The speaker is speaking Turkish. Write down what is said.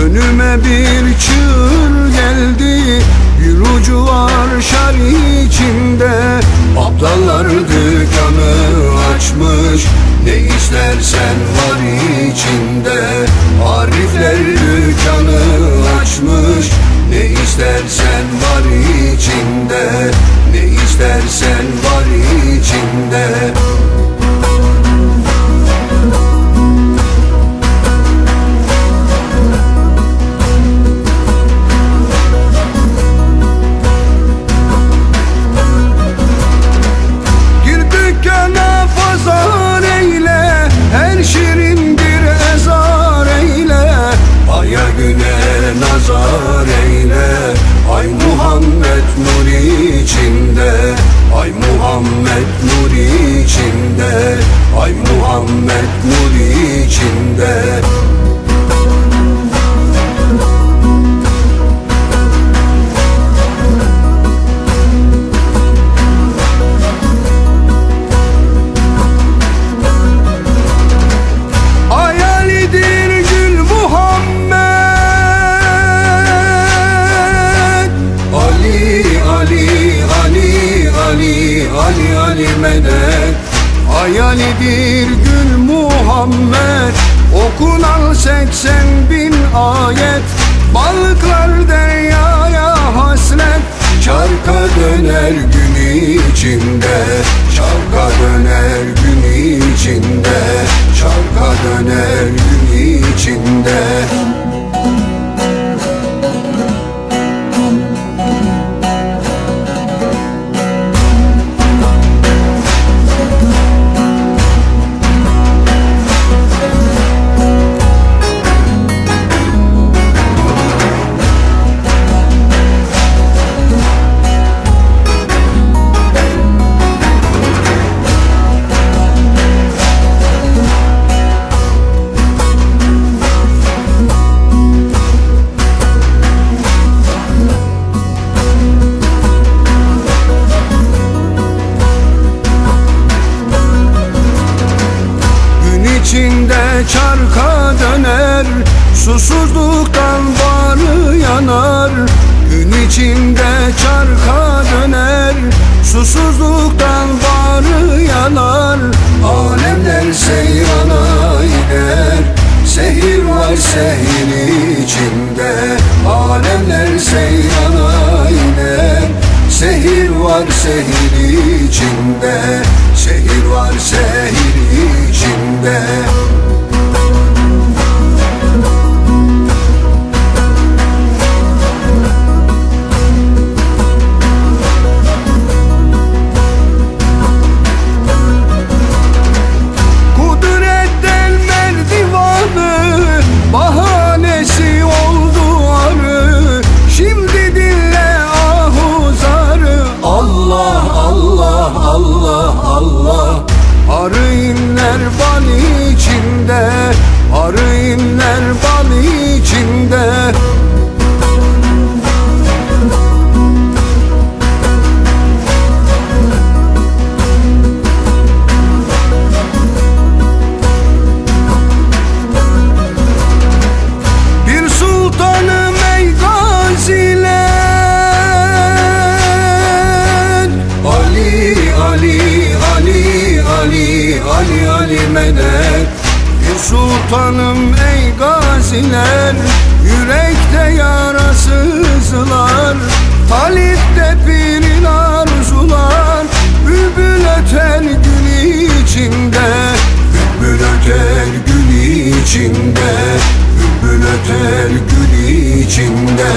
Önüme bir çığır geldi Bir ucu var şar içinde. Aptallar dükkanı açmış Ne istersen var içinde. Arifler dükkanı açmış Ne istersen var içinde. Ne istersen var içinde içinde. Ali, Ali, medet. Hayalidir Muhammed. Okunan seksen bin ayet. Balıklar deryaya hasret. Çarka döner gün içinde. Çarka döner gün içinde. Çarka döner gün içinde çarka döner Susuzluktan bağrı yanar. Gün içinde çarka döner Susuzluktan bağrı yanar. Alemler seyrana gider Sehir var sehir içinde. Alemler seyrana gider Sehir var sehir içinde. Sehir var sehir içinde sultanım ey gaziler Yürekte yarasızlar Talipte pirin arzular Bülbül öter gün içinde. Bülbül öter gün içinde Bülbül öter gün içinde